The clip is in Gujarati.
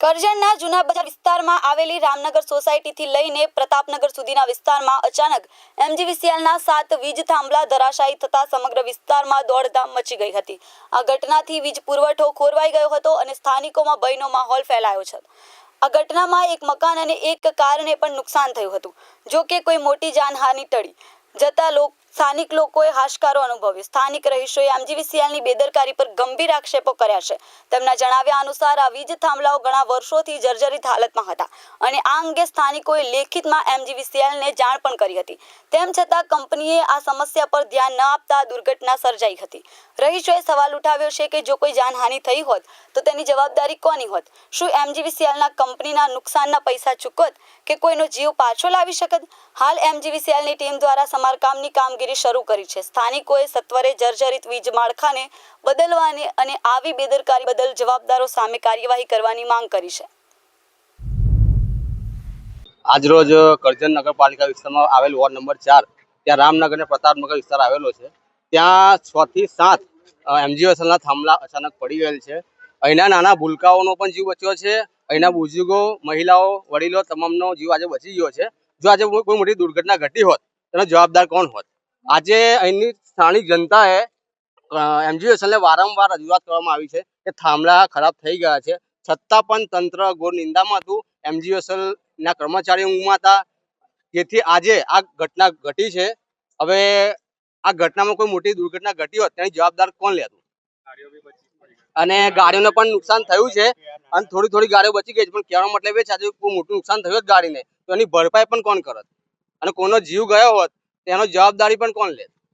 કરજણના જૂના બજાર વિસ્તારમાં આવેલી રામનગર સોસાયટીથી લઈને પ્રતાપનગર સુધીના વિસ્તારમાં અચાનક એમજીવીસીએલના સાત વીજ થાંભલા ધરાશાયી થતા સમગ્ર વિસ્તારમાં દોડધામ મચી ગઈ હતી. આ ઘટનાથી વીજ પુરવઠો ખોરવાઈ ગયો હતો અને સ્થાનિકોમાં ભયનો માહોલ ફેલાયો છે. આ ઘટનામાં એક મકાન અને એક કારને પણ નુકસાન થયું હતું. જો કે કોઈ મોટી જાનહાનિ ટળી. જતા લોક સ્થાનિક લોકોએ હાશકારો અનુભવ્યો. સ્થાનિક રહીશોએ એમજીવીસીએલની બેદરકારી પર ગંભીર આક્ષેપો કર્યા છે. તેમના જણાવ્યા અનુસાર આ વીજ થાંભલાઓ ઘણા વર્ષોથી જર્જરિત હાલતમાં હતા અને આ અંગે સ્થાનિકોએ લેખિતમાં એમજીવીસીએલને જાણ પણ કરી હતી. તેમ છતાં કંપનીએ આ સમસ્યા પર ધ્યાન ન આપતા દુર્ઘટના સર્જાઈ હતી. રહીશોએ સવાલ ઉઠાવ્યો છે કે જો કોઈ જાનહાનિ થઈ હોત, તો તેની જવાબદારી કોની હોત? શું એમજીવીસીએલના કંપનીના નુકસાનના પૈસા ચૂકવત કે કોઈનો જીવ પાછો લાવી શકત? હાલ એમજીવીસીએલની ટીમ દ્વારા સમારકામની કામગીરી શરૂ કરી છે. સ્થાનિકોએ સત્વરે જર્જરિત વીજ માળખાને બદલવાની અને આવી બેદરકારી બદલ જવાબદારો સામે કાર્યવાહી કરવાની માંગ કરી છે. આજરોજ કરજણ નગરપાલિકા વિસ્તારમાં આવેલ વોર્ડ નંબર ચાર, ત્યાં રામનગર અને પ્રતાપનગર વિસ્તાર આવેલો છે. ત્યાં છ થી સાત એમજીએસએલના થાંભલા અચાનક પડી ગયેલ છે. અહીંના નાના ભૂલકાઓનો પણ જીવ બચ્યો છે. અહીંના બુજુર્ગો મહિલાઓ, વડીલો તમામનો જીવ આજે બચી ગયો છે. જો આજે કોઈ મોટી દુર્ઘટના ઘટી હોત, તેનો જવાબદાર કોણ હોત? આજે અહીંની સ્થાનિક જનતાએ એમજીએસએલને વારંવાર રજૂઆત કરવામાં આવી છે કે થાંભલા ખરાબ થઈ ગયા છે. છતાં પણ તંત્ર ઘોર નિંદામાં હતું. એમજીએસએલના કર્મચારીઓ ઊંઘમાં હતા. જેથી આજે આ ઘટના ઘટી છે. હવે આ ઘટનામાં કોઈ મોટી દુર્ઘટના ઘટી હોત તેની જવાબદાર કોણ લેતું અને ગાડીઓને પણ નુકસાન થયું છે. અને થોડી થોડી ગાડીઓ બચી ગઈ છે પણ કહેવાનો મતલબ એ છે આજે કોઈ મોટું નુકસાન થયું જ ગાડીને તો એની ભરપાઈ પણ કોણ કરત? અને કોનો જીવ ગયો હોત તેનો જવાબદારી પણ કોણ લે?